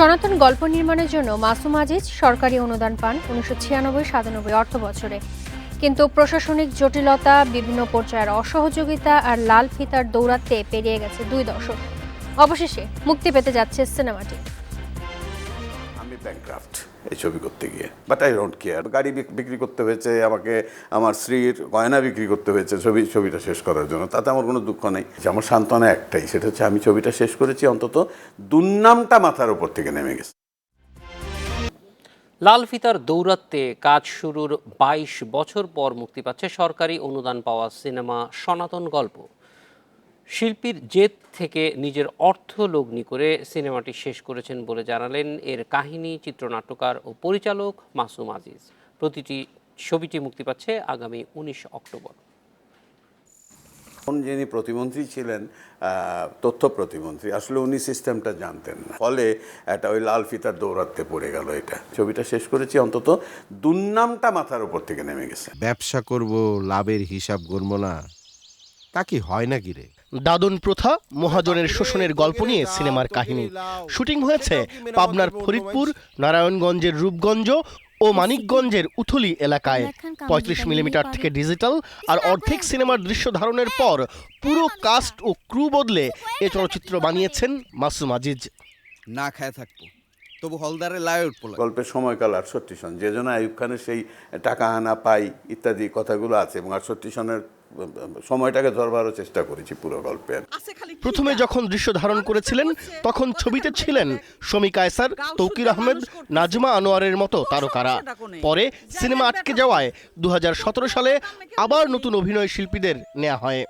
সনাতন গল্প নির্মাণের জন্য মাসুম আজিজ সরকারি অনুদান পান উনিশশো ছিয়ানব্বই, সাতানব্বই অর্থ বছরে। কিন্তু প্রশাসনিক জটিলতা, বিভিন্ন পর্যায়ের অসহযোগিতা আর লাল ফিতার দৌরাত্মে পেরিয়ে গেছে দুই দশক। অবশেষে মুক্তি পেতে যাচ্ছে সিনেমাটি। আমি এই ছবি করতে গিয়ে। বাট আই ডোন্ট কেয়ার গাড়ি বিক্রি করতে হয়েছে, আমাকে, আমার স্ত্রীর গয়না বিক্রি করতে হয়েছে, ছবি, ছবিটা শেষ করার জন্য। তাতে আমার কোনো দুঃখ নেই। আমার সান্ত্বনা একটাই, সেটা হচ্ছে আমি ছবিটা শেষ করেছি, অন্তত দুর্নামটা মাথার উপর থেকে নেমে গেছে। লাল ফিতার দৌরাত্মে কাজ শুরুর ২২ বছর পর মুক্তি পাচ্ছে সরকারি অনুদান পাওয়া সিনেমা সনাতন গল্প। শিল্পীর জেদ থেকে নিজের অর্থ লগ্নি করে সিনেমাটি শেষ করেছেন বলে জানালেন এর কাহিনী চিত্রনাট্যকার ও পরিচালক মাসুম আজিজ। প্রতিটি ছবিটি মুক্তি পাচ্ছে আগামী উনিশ অক্টোবর। যিনি প্রতিমন্ত্রী ছিলেন তথ্য প্রতিমন্ত্রী আসলে উনি সিস্টেমটা জানতেন না। ফলে একটা ওই লাল ফিতার দৌরাত্মে পড়ে গেল এটা। ছবিটা শেষ করেছি অন্তত দুর্নামটা মাথার উপর থেকে নেমে গেছে। ব্যবসা করব লাভের হিসাব করব না। তা কি হয় নাকি রে? দাদন প্রথা মহাজনের শোষণের গল্প নিয়ে সিনেমার কাহিনী। শুটিং হয়েছে পাবনার ফরিদপুর নারায়ণগঞ্জের রূপগঞ্জ ও মানিকগঞ্জের উথুলি এলাকায়। পঁয়ত্রিশ মিলিমিটার থেকে ডিজিটাল আর অর্ধেক সিনেমার দৃশ্য ধারণের পর পুরো কাস্ট ও ক্রু বদলে এ চলচ্চিত্র বানিয়েছেন মাসুম আজিজ। না খায় থাকব। তবু হলদারে লায়ে উঠবো গল্পের সময়কাল আটষট্টি সন। যে জন্য আইয়ুব খানের সেই টাকা আনা পাই ইত্যাদি কথাগুলো আছে এবং আটষট্টি সনের সময়টাকে ধরবারও চেষ্টা করেছি পুরো গল্পে। প্রথমে যখন দৃশ্য ধারণ করেছিলেন তখন ছবিতে ছিলেন শমী কায়সার তৌকির আহমেদ নাজমা আনোয়ারের মতো তারকারা। পরে সিনেমা আটকে যাওয়ায় দু হাজার সতেরো সালে আবার নতুন অভিনয় শিল্পীদের নেওয়া হয়।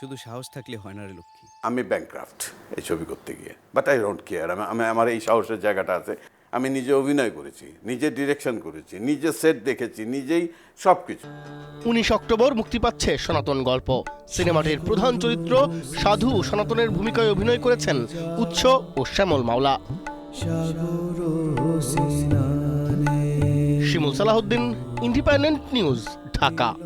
শুধু সাহস থাকলে হয় না রে লক্ষ্মী। আমি ব্যাংক্রাফট এই ছবি করতে গিয়ে। বাট আই ডোন্ট কেয়ার আমি আমি- আমার এই সাহসের জায়গাটা আছে। আমি নিজে অভিনয় করেছি, নিজে ডিরেকশন করেছি, নিজে সেট দেখেছি, নিজেই সব কিছু উনিশ অক্টোবর মুক্তি পাচ্ছে সনাতন গল্প। সিনেমাটির প্রধান চরিত্র সাধু সনাতনের ভূমিকায় অভিনয় করেছেন উৎস ও শ্যামল মাওলা। Shimul Salahuddin independent news Dhaka.